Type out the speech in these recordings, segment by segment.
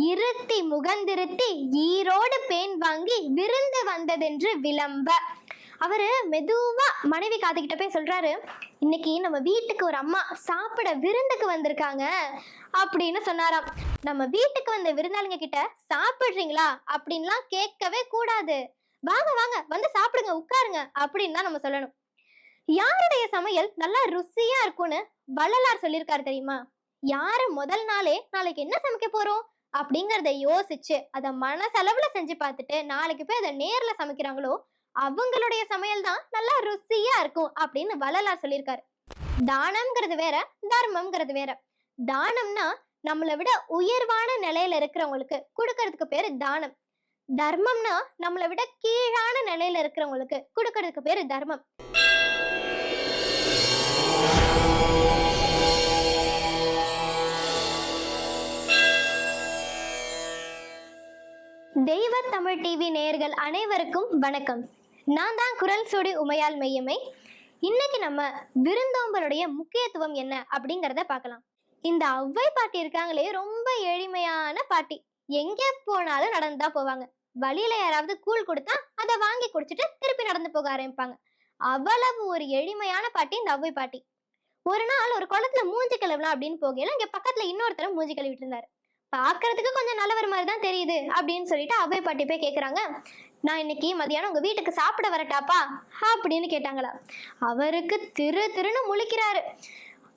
இருத்தி முகந்திருத்தி ஈரோடு பேன் வாங்கி விருந்து வந்ததென்று விளம்ப. அவரு மெதுவா மனைவி காத்துக்கிட்ட போய் சொல்றாரு இன்னைக்கு நம்ம வீட்டுக்கு ஒரு அம்மா சாப்பிட விருந்துக்கு வந்திருக்காங்க அப்படின்னு சொன்னாராம். நம்ம வீட்டுக்கு வந்த விருந்தாளிங்க கிட்ட சாப்பிடுறீங்களா? அப்படின்லாம் கேட்கவே கூடாது. வாங்க வாங்க வந்து சாப்பிடுங்க உட்காருங்க அப்படின்னு தான் நம்ம சொல்லணும். யாருடைய சமையல் நல்லா ருசியா இருக்கும்னு வள்ளலார் சொல்லியிருக்காரு தெரியுமா? யாரு முதல் நாளே நாளைக்கு என்ன சமைக்க போறோம்? அப்படிங்கிறத யோசிச்சு அதை மனசளவுல செஞ்சு பார்த்துட்டு நாளைக்கு போய் அதை நேர்ல சமைக்கிறாங்களோ அவங்களுடைய சமையல் தான் நல்லா ருசியா இருக்கும் அப்படின்னு வளலா சொல்லியிருக்காரு. தானம்ங்கிறது வேற தர்மம்ங்கிறது வேற. தானம்னா நம்மளை விட உயர்வான நிலையில இருக்கிறவங்களுக்கு கொடுக்கறதுக்கு பேரு தானம். தர்மம்னா நம்மளை விட கீழான நிலையில இருக்கிறவங்களுக்கு கொடுக்கறதுக்கு பேரு தர்மம். டிவி நேயர்கள் அனைவருக்கும் வணக்கம். நான் தான் குரல் சுடி உமையால் மையமை இன்னைக்கு நம்ம விருந்தோம்பலுடைய முக்கியத்துவம் என்ன அப்படிங்கிறத பார்க்கலாம். இந்த ஔவை பாட்டி இருக்காங்களே ரொம்ப எளிமையான பாட்டி. எங்கே போனாலும் நடந்து தான் போவாங்க. வழியில யாராவது கூழ் கொடுத்தா அதை வாங்கி குடிச்சிட்டு திருப்பி நடந்து போக ஆரம்பிப்பாங்க. அவ்வளவு ஒரு எளிமையான பாட்டி இந்த அவ்வை பாட்டி. ஒரு நாள் ஒரு குளத்துல மூஞ்சி கழுவலாம் அப்படின்னு போகையில இங்க பக்கத்துல இன்னொருத்தர் மூஞ்சி கழுவிட்டு இருந்தாரு. பார்க்கறதுக்கு கொஞ்சம் நல்லவர் மாதிரி தான் தெரியுது அப்படின்னு சொல்லிட்டு அவை பாட்டி போய் கேட்குறாங்க நான் இன்னைக்கு மதியானம் உங்கள் வீட்டுக்கு சாப்பிட வரட்டாப்பா? அப்படின்னு கேட்டாங்களா. அவருக்கு திரு திருன்னு முழிக்கிறாரு.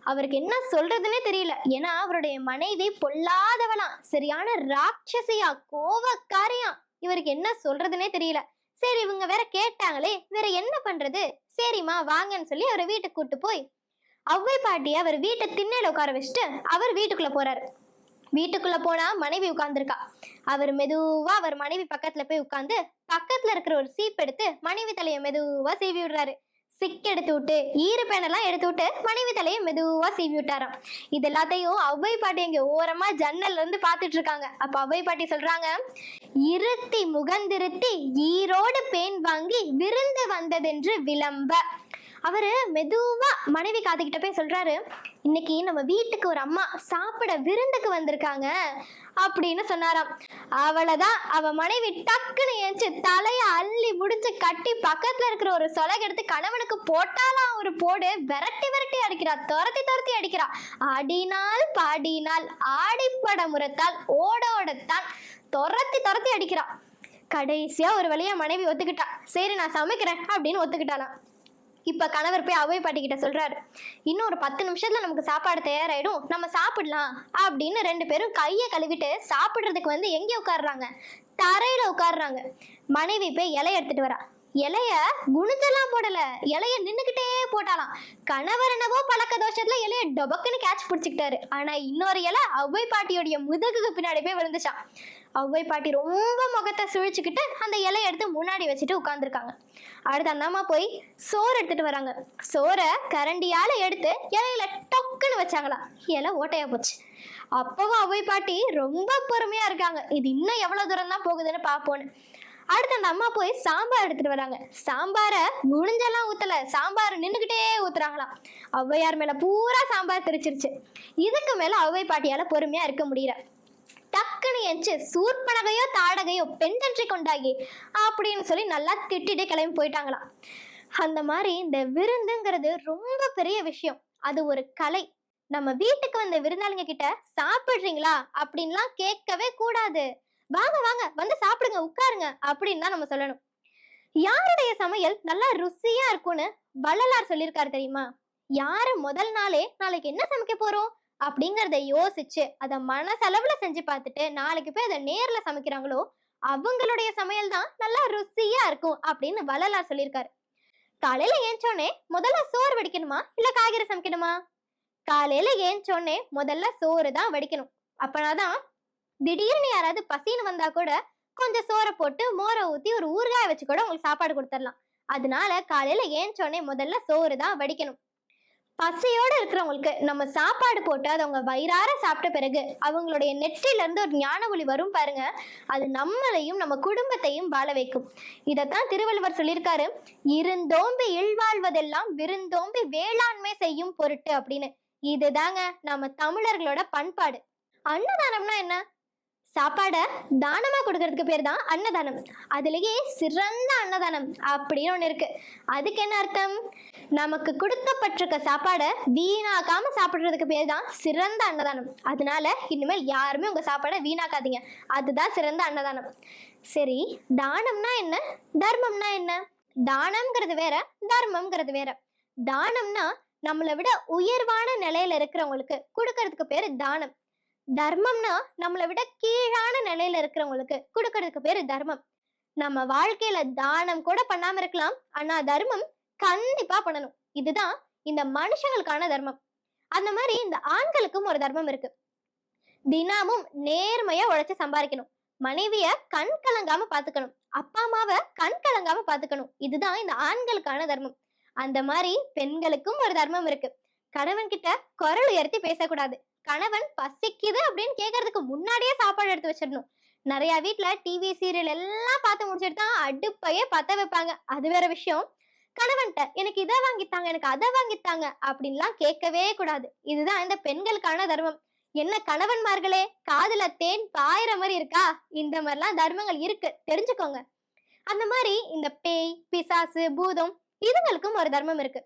அவருக்கு என்ன சொல்றதுன்னே தெரியல. ஏன்னா அவருடைய மனைவி பொல்லாதவளாம் சரியான ராட்சசியா கோவக்காரியா. இவருக்கு என்ன சொல்றதுன்னே தெரியல. சரி இவங்க வேற கேட்டாங்களே வேற என்ன பண்றது? சரிம்மா வாங்கன்னு சொல்லி அவரை வீட்டுக்கு கூட்டு போய் ஔவை பாட்டியை அவர் வீட்டை திண்ணையில உட்கார வச்சுட்டு அவர் வீட்டுக்குள்ள போறாரு. வீட்டுக்குள்ள போனா மனைவி உட்கார்ந்துருக்கா. அவர் மெதுவா அவர் மனைவி பக்கத்துல போய் உட்கார்ந்து பக்கத்துல இருக்கிற ஒரு சீப் எடுத்து மனைவி தலையை மெதுவா சீவி விடுறாரு. சிக் எடுத்து விட்டு ஈர பேனெல்லாம் எடுத்து விட்டு மனைவி தலையை மெதுவா சீவி விட்டாராம். இது எல்லாத்தையும் ஔவை பாட்டி இங்கே ஓரமா ஜன்னல்ல இருந்து பாத்துட்டு இருக்காங்க. அப்ப ஔவை பாட்டி சொல்றாங்க இருத்தி முகந்திருத்தி ஈரோடு பேன் வாங்கி விருந்து வந்ததென்று விளம்ப. அவர் மெதுவாக மனைவி காத்துக்கிட்ட போய் சொல்கிறாரு இன்னைக்கு நம்ம வீட்டுக்கு ஒரு அம்மா சாப்பிட விருந்துக்கு வந்திருக்காங்க அப்படின்னு சொன்னாராம். அவளை தான் அவ மனைவி டக்குன்னு ஏஞ்சி தலையை அள்ளி முடிச்சு கட்டி பக்கத்தில் இருக்கிற ஒரு சொலக எடுத்து கணவனுக்கு போட்டாலாம் ஒரு போடு விரட்டி விரட்டி அடிக்கிறா துரத்தி துரத்தி அடிக்கிறா. ஆடினால் பாடினால் ஆடிப்பட முறத்தால் ஓட ஓடத்தான் துரத்தி துரத்தி அடிக்கிறா. கடைசியா ஒரு வழியா மனைவி ஒத்துக்கிட்டா. சரி நான் சமைக்கிறேன் அப்படின்னு ஒத்துக்கிட்டாலாம் இப்போ கணவர் போய் அவை பாட்டி கிட்ட சொல்றாரு இன்னும் ஒரு பத்து நிமிஷத்தில் நமக்கு சாப்பாடு தயாராகிடும் நம்ம சாப்பிடலாம். அப்படின்னு ரெண்டு பேரும் கையை கழுவிட்டு சாப்பிட்றதுக்கு வந்து எங்கே உட்காடுறாங்க தரையில் உட்காடுறாங்க மனைவி போய் இலைய எடுத்துகிட்டு வரா. இலைய குனிஞ்செல்லாம் போடல. இலைய நின்றுக்கிட்டே போட்டாலாம். கணவர் என்னவோ பழக்க தோஷத்துல இலைய டொபக்குன்னு கேட்ச் பிடிச்சிக்கிட்டாரு. ஆனா இன்னொரு இலை அவ்வை பாட்டியோடைய முதுகுக்கு பின்னாடி போய் விழுந்துச்சான் ஔவை பாட்டி ரொம்ப முகத்தை சுழிச்சுக்கிட்டு அந்த இலையை எடுத்து முன்னாடி வச்சுட்டு உட்காந்துருக்காங்க அடுத்து அந்த அம்மா போய் சோறு எடுத்துட்டு வராங்க. சோறை கரண்டியால எடுத்து இலையில டொக்குன்னு வச்சாங்களா. இலை ஓட்டையா போச்சு. அப்பவும் ஔவை பாட்டி ரொம்ப பொறுமையா இருக்காங்க. இது இன்னும் எவ்வளவு தூரம் தான் போகுதுன்னு பார்ப்போன்னு அடுத்து அந்த அம்மா போய் சாம்பார் எடுத்துட்டு வராங்க. சாம்பாரை முடிஞ்செல்லாம் ஊத்தல. சாம்பார் நின்றுக்கிட்டே ஊத்துறாங்களாம். ஔவையார் மேல பூரா சாம்பார் தெரிச்சிருச்சு. இதுக்கு மேல ஔவை பாட்டியால பொறுமையா இருக்க முடியல. டக்குன்னு எஞ்சி சூர்பனகையோ தாடகையோ பெண்டன்றி கொண்டாகி அப்படின்னு சொல்லி நல்லா திட்டிட்டு கிளம்பி போயிட்டாங்களாம். அந்த மாதிரி இந்த விருந்துங்கிறது ரொம்ப பெரிய விஷயம். அது ஒரு கலை. நம்ம வீட்டுக்கு வந்த விருந்தாளிங்க கிட்ட சாப்பிடுறீங்களா? அப்படின்லாம் கேட்கவே கூடாது. வாங்க வாங்க வந்து சாப்பிடுங்க உட்காருங்க அப்படின்னு தான் நம்ம சொல்லணும். யாருடைய சமையல் நல்லா ருசியா இருக்கும்னு வள்ளலார் சொல்லியிருக்காரு தெரியுமா? யாரு முதல் நாளே நாளைக்கு என்ன சமைக்க போறோம்? அப்படிங்கிறத யோசிச்சு அதை மனசளவுல செஞ்சு பார்த்துட்டு நாளைக்கு போய் அதை நேர்ல சமைக்கிறாங்களோ அவங்களுடைய சமையல் தான் நல்லா ருசியா இருக்கும் அப்படின்னு வளலா சொல்லியிருக்காரு. காலையில ஏஞ்சோடனே முதல்ல சோறு வடிக்கணுமா? இல்ல காய்கறி சமைக்கணுமா? காலையில ஏஞ்சோடனே முதல்ல சோறு தான் வடிக்கணும். அப்பனாதான் திடீர்னு யாராவது பசின்னு வந்தா கூட கொஞ்சம் சோறை போட்டு மோரை ஊத்தி ஒரு ஊறுகாய வச்சு கூட உங்களுக்கு சாப்பாடு கொடுத்துடலாம். அதனால காலையில ஏஞ்சோடனே முதல்ல சோறு தான் வடிக்கணும். பசியோடு இருக்கிறவங்களுக்கு நம்ம சாப்பாடு போட்டு அதை அவங்க வயிறார சாப்பிட்ட பிறகு அவங்களுடைய நெற்றிலேருந்து ஒரு ஞான ஒளி வரும் பாருங்க. அது நம்மளையும் நம்ம குடும்பத்தையும் வாழ வைக்கும். இதைத்தான் திருவள்ளுவர் சொல்லியிருக்காரு. இருந்தோம்பி இல்வாழ்வதெல்லாம் விருந்தோம்பி வேளாண்மை செய்யும் பொருட்டு அப்படின்னு. இதுதாங்க நம்ம தமிழர்களோட பண்பாடு. அன்னதானம்னா என்ன? சாப்பாடை தானமாக கொடுக்கறதுக்கு பேர் தான் அன்னதானம். அதுலேயே சிறந்த அன்னதானம் அப்படின்னு ஒன்று இருக்குது அதுக்கு என்ன அர்த்தம்? நமக்கு கொடுக்கப்பட்டிருக்க சாப்பாடை வீணாக்காம சாப்பிடுறதுக்கு பேர் தான் சிறந்த அன்னதானம். அதனால இனிமேல் யாருமே உங்க சாப்பாடை வீணாக்காதீங்க. அதுதான் சிறந்த அன்னதானம். சரி தானம்னா என்ன? தர்மம்னா என்ன? தானம்ங்கிறது வேற தர்மம்ங்கிறது வேற. தானம்னா நம்மளை விட உயர்வான நிலையில இருக்கிறவங்களுக்கு கொடுக்கறதுக்கு பேரு தானம். தர்மம்னா நம்மளை விட கீழான நிலையில இருக்கிறவங்களுக்கு கொடுக்கறதுக்கு பேரு தர்மம். நம்ம வாழ்க்கையில தானம் கூட பண்ணாம இருக்கலாம். ஆனா தர்மம் கண்டிப்பா பண்ணணும். இதுதான் இந்த மனுஷங்களுக்கான தர்மம். அந்த மாதிரி இந்த ஆண்களுக்கும் ஒரு தர்மம் இருக்கு. தினமும் நேர்மையா உழைச்சு சம்பாதிக்கணும். மனைவிய கண் கலங்காம பாத்துக்கணும். அப்பா அம்மாவை கண் கலங்காம பாத்துக்கணும். இதுதான் இந்த ஆண்களுக்கான தர்மம். அந்த மாதிரி பெண்களுக்கும் ஒரு தர்மம் இருக்கு. கணவன் கிட்ட குரல் உயர்த்தி பேசக்கூடாது. கணவன் பசிக்குது அப்படின்னு கேட்கறதுக்கு முன்னாடியே சாப்பாடு எடுத்து வச்சிடணும். நிறைய வீட்டுல டிவி சீரியல் எல்லாம் பார்த்து முடிச்சிட்டு தான் அடுப்பையே பத்த வைப்பாங்க. அது வேற விஷயம். கணவன்கிட்ட எனக்கு இதை வாங்கித்தாங்க எனக்கு அதை வாங்கித்தாங்க அப்படின்லாம் கேட்கவே கூடாது. இதுதான் இந்த பெண்களுக்கான தர்மம். என்ன கணவன்மார்களே காதுல தேன் பாயிற மாதிரி இருக்கா? இந்த மாதிரிலாம் தர்மங்கள் இருக்கு. தெரிஞ்சுக்கோங்க. அந்த மாதிரி இந்த பேய் பிசாசு பூதம் இதுங்களுக்கும் ஒரு தர்மம் இருக்கு.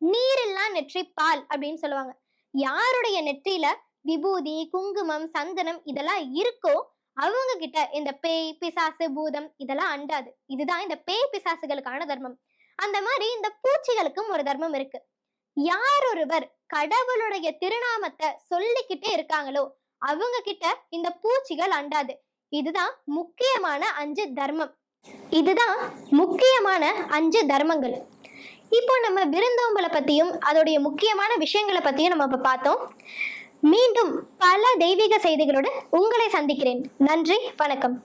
நீரெல்லாம் நெற்றி பால் அப்படின்னு சொல்லுவாங்க. யாருடைய நெற்றியில விபூதி குங்குமம் சந்தனம் இதெல்லாம் இருக்கோ அவங்க கிட்ட இந்த பேய் பிசாசு பூதம் இதெல்லாம் அண்டாது. இதுதான் இந்த பேய் பிசாசுகளுக்கான தர்மம். அந்த மாதிரி இந்த பூச்சிகளுக்கும் ஒரு தர்மம் இருக்கு. யார் ஒருவர் கடவுளுடைய திருநாமத்தை சொல்லிக்கிட்டே இருக்காங்களோ அவங்க கிட்ட இந்த பூச்சிகள் அண்டாது. இதுதான் முக்கியமான அஞ்சு தர்மம். இதுதான் முக்கியமான அஞ்சு தர்மங்கள். இப்போ நம்ம விருந்தோம்பலை பத்தியும் அதோடைய முக்கியமான விஷயங்களை பத்தியும் நம்ம இப்ப பார்த்தோம். மீண்டும் பல தெய்வீக செய்திகளோடு உங்களை சந்திக்கிறேன். நன்றி வணக்கம்.